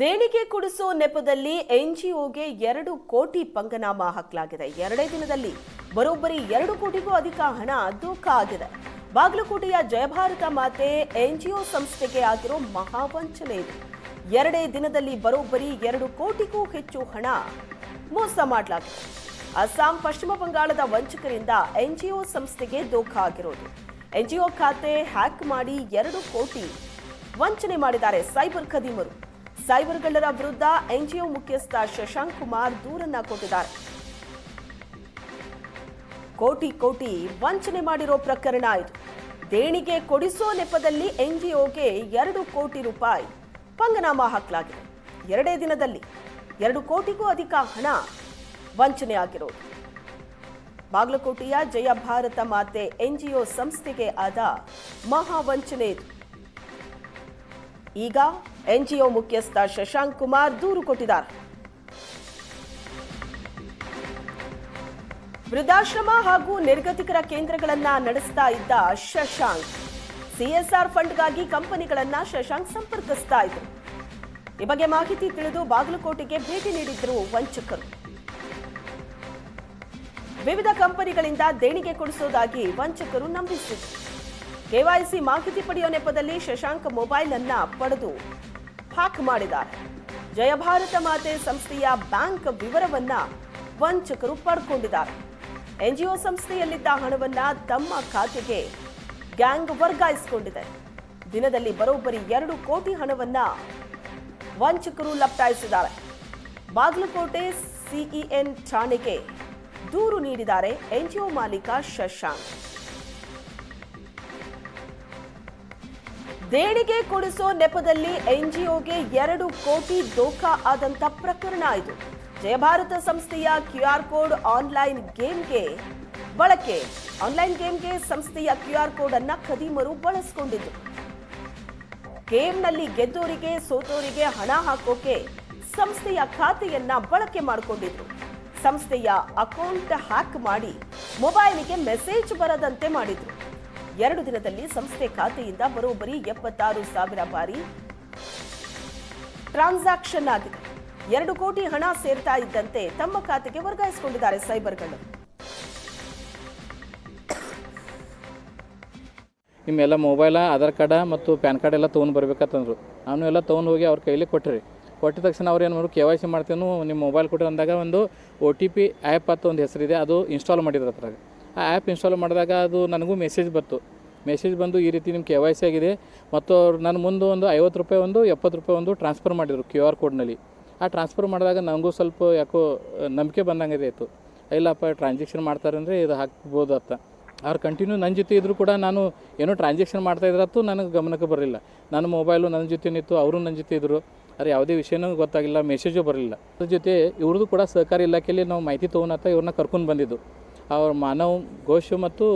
ದೇಣಿಗೆ ಕೊಡಿಸೋ ನೆಪದಲ್ಲಿ ಎನ್ಜಿಒಗೆ ಎರಡು ಕೋಟಿ ಪಂಗನಾಮ ಹಾಕಲಾಗಿದೆ. ಎರಡೇ ದಿನದಲ್ಲಿ ಬರೋಬ್ಬರಿ ಎರಡು ಕೋಟಿಗೂ ಅಧಿಕ ಹಣ ದೂಕ ಆಗಿದೆ. ಬಾಗಲಕೋಟೆಯ ಜಯಭಾರತ ಮಾತೆ ಎನ್ಜಿಒ ಸಂಸ್ಥೆಗೆ ಆಗಿರೋ ಮಹಾವಂಚನೆ ಇದು. ಎರಡೇ ದಿನದಲ್ಲಿ ಬರೋಬ್ಬರಿ ಎರಡು ಕೋಟಿಗೂ ಹೆಚ್ಚು ಹಣ ಮೋಸ ಮಾಡಲಾಗಿದೆ. ಅಸ್ಸಾಂ, ಪಶ್ಚಿಮ ಬಂಗಾಳದ ವಂಚಕರಿಂದ ಎನ್ಜಿಒ ಸಂಸ್ಥೆಗೆ ದೋಖ ಆಗಿರೋದು. ಎನ್ಜಿಒ ಖಾತೆ ಹ್ಯಾಕ್ ಮಾಡಿ ಎರಡು ಕೋಟಿ ವಂಚನೆ ಮಾಡಿದ್ದಾರೆ ಸೈಬರ್ ಖದೀಮರು. ಸೈಬರ್ಗಳರ ವಿರುದ್ಧ ಎನ್ಜಿಒ ಮುಖ್ಯಸ್ಥ ಶಶಾಂಕ್ ಕುಮಾರ್ ದೂರನ್ನ ಕೊಟ್ಟಿದ್ದಾರೆ. ಕೋಟಿ ಕೋಟಿ ವಂಚನೆ ಮಾಡಿರೋ ಪ್ರಕರಣ ಇದು. ದೇಣಿಗೆ ಕೊಡಿಸೋ ನೆಪದಲ್ಲಿ ಎನ್ಜಿಒಗೆ ಎರಡು ಕೋಟಿ ರೂಪಾಯಿ ಪಂಗನಾಮ ಹಾಕಲಾಗಿದೆ. ಎರಡೇ ದಿನದಲ್ಲಿ ಎರಡು ಕೋಟಿಗೂ ಅಧಿಕ ಹಣ ವಂಚನೆ ಆಗಿರೋದು. ಬಾಗಲಕೋಟೆಯ ಜಯ ಭಾರತ ಮಾತೆ ಎನ್ಜಿಒ ಸಂಸ್ಥೆಗೆ ಆದ ಮಹಾವಂಚನೆ ಇದು. ಈಗ ಎನ್ಜಿಒ ಮುಖ್ಯಸ್ಥ ಶಶಾಂಕ್ ಕುಮಾರ್ ದೂರು ಕೊಟ್ಟಿದ್ದಾರೆ. ವೃದ್ಧಾಶ್ರಮ ಹಾಗೂ ನಿರ್ಗತಿಕರ ಕೇಂದ್ರಗಳನ್ನ ನಡೆಸ್ತಾ ಇದ್ದ ಶಶಾಂಕ್, ಸಿಎಸ್ಆರ್ ಫಂಡ್ಗಾಗಿ ಕಂಪನಿಗಳನ್ನ ಶಶಾಂಕ್ ಸಂಪರ್ಕಿಸ್ತಾ ಇದ್ರು. ಈ ಬಗ್ಗೆ ಮಾಹಿತಿ ತಿಳಿದು ಬಾಗಲಕೋಟೆಗೆ ಭೇಟಿ ನೀಡಿದ್ರು ವಂಚಕರು. ವಿವಿಧ ಕಂಪನಿಗಳಿಂದ ದೇಣಿಗೆ ಕೊಡಿಸೋದಾಗಿ ವಂಚಕರು ನಂಬಿಸಿದ್ರು. ಕೆವೈಸಿ ಮಾಹಿತಿ ಪಡೆಯೋ ನೆಪದಲ್ಲಿ ಶಶಾಂಕ್ ಮೊಬೈಲ್ ಅನ್ನ ಪಡೆದು ಹ್ಯಾಕ್ ಮಾಡಿದ್ದಾರೆ. ಜಯಭಾರತ ಮಾತೆ ಸಂಸ್ಥೆಯ ಬ್ಯಾಂಕ್ ವಿವರವನ್ನ ವಂಚಕರು ಪಡ್ಕೊಂಡಿದ್ದಾರೆ. ಎನ್ಜಿಒ ಸಂಸ್ಥೆಯಲ್ಲಿದ್ದ ಹಣವನ್ನ ತಮ್ಮ ಖಾತೆಗೆ ಗ್ಯಾಂಗ್ ವರ್ಗಾಯಿಸಿಕೊಂಡಿದೆ. ದಿನದಲ್ಲಿ ಬರೋಬ್ಬರಿ ಎರಡು ಕೋಟಿ ಹಣವನ್ನ ವಂಚಕರು ಲಪ್ಟಾಯಿಸಿದ್ದಾರೆ. ಬಾಗಲಕೋಟೆ ಸಿಇಎನ್ ಠಾಣೆಗೆ ದೂರು ನೀಡಿದ್ದಾರೆ ಎನ್ಜಿಒ ಮಾಲೀಕ ಶಶಾಂಕ್. ದೇಣಿಗೆ ಕೊಡಿಸೋ ನೆಪದಲ್ಲಿ ಎನ್ಜಿಒಗೆ ಎರಡು ಕೋಟಿ ದೋಖಾ ಆದಂತ ಪ್ರಕರಣ ಇದು. ಜಯಭಾರತ ಸಂಸ್ಥೆಯ ಕ್ಯೂಆರ್ ಕೋಡ್ ಆನ್ಲೈನ್ ಗೇಮ್ಗೆ ಬಳಕೆ. ಆನ್ಲೈನ್ ಗೇಮ್ಗೆ ಸಂಸ್ಥೆಯ ಕ್ಯೂಆರ್ ಕೋಡ್ ಅನ್ನ ಖದೀಮರು ಬಳಸಿಕೊಂಡಿದ್ದು. ಗೇಮ್ನಲ್ಲಿ ಗೆದ್ದೋರಿಗೆ, ಸೋತೋರಿಗೆ ಹಣ ಹಾಕೋಕೆ ಸಂಸ್ಥೆಯ ಖಾತೆಯನ್ನ ಬಳಕೆ ಮಾಡಿಕೊಂಡಿದ್ರು. ಸಂಸ್ಥೆಯ ಅಕೌಂಟ್ ಹ್ಯಾಕ್ ಮಾಡಿ ಮೊಬೈಲ್ಗೆ ಮೆಸೇಜ್ ಬರದಂತೆ ಮಾಡಿದ್ರು. ಎರಡು ದಿನದಲ್ಲಿ ಸಂಸ್ಥೆ ಖಾತೆಯಿಂದ ಬರೋಬ್ಬರಿ ಎಪ್ಪತ್ತಾರು ಸಾವಿರ ಬಾರಿ ಟ್ರಾನ್ಸಾಕ್ಷನ್ ಆಗಿದೆ. ಎರಡು ಕೋಟಿ ಹಣ ಸೇರ್ತಾ ಇದ್ದಂತೆ ತಮ್ಮ ಖಾತೆಗೆ ವರ್ಗಾಯಿಸಿಕೊಂಡಿದ್ದಾರೆ ಸೈಬರ್ಗಳು. ನಿಮ್ಮೆಲ್ಲ ಮೊಬೈಲ, ಆಧಾರ್ ಕಾರ್ಡ ಮತ್ತು ಪ್ಯಾನ್ ಕಾರ್ಡ್ ಎಲ್ಲ ತೊಗೊಂಡು ಬರ್ಬೇಕಂತಂದ್ರು. ನಾನು ಎಲ್ಲ ತೊಗೊಂಡು ಹೋಗಿ ಅವ್ರ ಕೈಲಿ ಕೊಟ್ಟಿರಿ ಕೊಟ್ಟಿದ ತಕ್ಷಣ ಅವ್ರು ಏನು ಮಾಡೋರು ಕೆ ವೈ ಸಿ ಮಾಡ್ತೇನು ನಿಮ್ಮ ಮೊಬೈಲ್ ಕೊಟ್ಟರೆ ಅಂದಾಗ ಒಂದು ಒ ಟಿ ಪಿ ಆ್ಯಪ್ ಅಂತ ಒಂದು ಹೆಸರಿದೆ, ಅದು ಇನ್ಸ್ಟಾಲ್ ಮಾಡಿದ್ರು ಅದ್ರಾಗ. ಆ ಆ್ಯಪ್ ಇನ್ಸ್ಟಾಲ್ ಮಾಡಿದಾಗ ಅದು ನನಗೂ ಮೆಸೇಜ್ ಬಂತು. ಮೆಸೇಜ್ ಬಂದು ಈ ರೀತಿ ನಿಮ್ಮ ಕೆ ವೈ ಸಿ ಆಗಿದೆ. ಮತ್ತು ಅವ್ರು ನನ್ನ ಮುಂದೆ ಒಂದು ಐವತ್ತು ರೂಪಾಯಿ ಒಂದು, ಎಪ್ಪತ್ತು ರೂಪಾಯಿ ಒಂದು ಟ್ರಾನ್ಸ್ಫರ್ ಮಾಡಿದರು ಕ್ಯೂ ಆರ್ ಕೋಡ್ನಲ್ಲಿ ಆ ಟ್ರಾನ್ಸ್ಫರ್ ಮಾಡಿದಾಗ ನನಗೂ ಸ್ವಲ್ಪ ಯಾಕೋ ನಂಬಿಕೆ ಬಂದಂಗೆ ಇತ್ತು ಇಲ್ಲಪ್ಪ ಟ್ರಾನ್ಸಾಕ್ಷನ್ ಮಾಡ್ತಾರೆ ಅಂದರೆ ಇದು ಹಾಕ್ಬೋದು ಅಂತ. ಅವ್ರು ಕಂಟಿನ್ಯೂ ನನ್ನ ಜೊತೆ ಇದ್ದರೂ ಕೂಡ ನಾನು ಏನೋ ಟ್ರಾನ್ಸಾಕ್ಷನ್ ಮಾಡ್ತಾ ಇದ್ರತ್ತು ನನಗೆ ಗಮನಕ್ಕೆ ಬರಲಿಲ್ಲ. ನನ್ನ ಮೊಬೈಲು ನನ್ನ ಜೊತೆ ಇತ್ತು, ಅವರು ನನ್ನ ಜೊತೆ ಇದ್ದರು ಆದರೆ ಯಾವುದೇ ವಿಷಯನೂ ಗೊತ್ತಾಗಿಲ್ಲ ಮೆಸೇಜು ಬರಲಿಲ್ಲ. ಅದ್ರ ಜೊತೆ, ಇವ್ರದ್ದು ಕೂಡ ಸಹಕಾರಿ ಇಲಾಖೆಯಲ್ಲಿ ನಾವು ಮಾಹಿತಿ ತೊಗೊಳತ್ತ ಇವ್ರನ್ನ ಕರ್ಕೊಂಡು ಬಂದಿದ್ದು. ಅವ್ರ ಮಾನವ್ ಘೋಷ್ ಮತ್ತು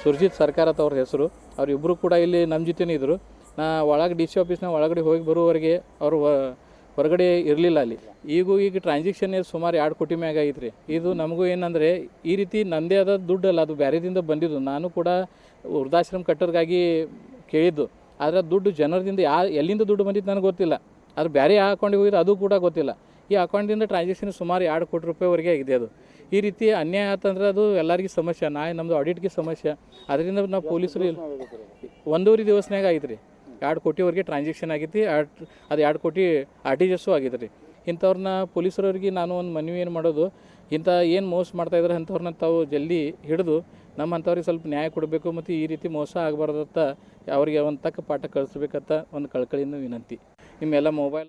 ಸುರ್ಜಿತ್ ಸರ್ಕಾರ ಅಂತ ಅವ್ರ ಹೆಸರು. ಅವರಿಬ್ಬರು ಕೂಡ ಇಲ್ಲಿ ನಮ್ಮ ಜೊತೆನೇ ಇದ್ದರು ನಾ ಒಳಗೆ ಡಿ ಸಿ ಆಫೀಸ್ನ ಒಳಗಡೆ ಹೋಗಿ ಬರುವವರೆಗೆ ಅವರು ಹೊರಗಡೆ ಇರಲಿಲ್ಲ ಅಲ್ಲಿ. ಈಗೂ ಈಗ ಟ್ರಾನ್ಸಾಕ್ಷನ್ ಸುಮಾರು ಎರಡು ಕೋಟಿ ಮ್ಯಾಗ ಐತ್ರಿ. ಇದು ನಮಗೂ ಏನಂದರೆ, ಈ ರೀತಿ ನಂದೇ ಆದ ದುಡ್ಡು ಅಲ್ಲ ಅದು ಬ್ಯಾರೆದಿಂದ ಬಂದಿದ್ದು. ನಾನು ಕೂಡ ವೃದ್ಧಾಶ್ರಮ ಕಟ್ಟೋರ್ಗಾಗಿ ಕೇಳಿದ್ದು. ಆದರೆ ದುಡ್ಡು ಜನರದಿಂದ ಯಾ, ಎಲ್ಲಿಂದ ದುಡ್ಡು ಬಂದಿದ್ದು ನನಗೆ ಗೊತ್ತಿಲ್ಲ. ಅದು ಬೇರೆ ಹಾಕೊಂಡು ಹೋಗಿದ್ರೆ ಅದು ಕೂಡ ಗೊತ್ತಿಲ್ಲ. ಈ ಅಕೌಂಟಿಂದ ಟ್ರಾನ್ಸಾಕ್ಷನ್ ಸುಮಾರು ಎರಡು ಕೋಟಿ ರೂಪಾಯಿವರೆಗೆ ಆಗಿದೆ ಅದು. ಈ ರೀತಿ ಅನ್ಯಾಯ ಆತಂದ್ರೆ ಅದು ಎಲ್ಲರಿಗೂ ಸಮಸ್ಯೆ. ನಾ ನಮ್ಮದು ಆಡಿಟ್ಗೆ ಸಮಸ್ಯೆ. ಅದರಿಂದ ನಾವು ಪೊಲೀಸರು ಇಲ್ಲ ಒಂದೂವರೆ ದಿವಸನಾಗ ಆಯ್ತು ರೀ ಎರಡು ಕೋಟಿವರೆಗೆ ಟ್ರಾನ್ಸಾಕ್ಷನ್ ಆಗೈತಿ ಅದು ಎರಡು ಕೋಟಿ ಆರ್ ಟಿ ಜಸ್ಸು ಆಗಿದೆ ರೀ ಇಂಥವ್ರನ್ನ ಪೊಲೀಸರವ್ರಿಗೆ ನಾನು ಒಂದು ಮನವಿ ಏನು ಮಾಡೋದು, ಇಂಥ ಏನು ಮೋಸ ಮಾಡ್ತಾಯಿದ್ರೆ ಅಂಥವ್ರನ್ನ ತಾವು ಜಲ್ದಿ ಹಿಡಿದು ನಮ್ಮ ಅಂಥವ್ರಿಗೆ ಸ್ವಲ್ಪ ನ್ಯಾಯ ಕೊಡಬೇಕು ಮತ್ತು ಈ ರೀತಿ ಮೋಸ ಆಗಬಾರ್ದಂತ ಅವರಿಗೆ ಒಂದು ತಕ್ಕ ಪಾಠ ಕಳಿಸ್ಬೇಕಂತ ಒಂದು ಕಳ್ಕಳಿಯಿಂದ ವಿನಂತಿ. ನಿಮ್ಮೆಲ್ಲ ಮೊಬೈಲ್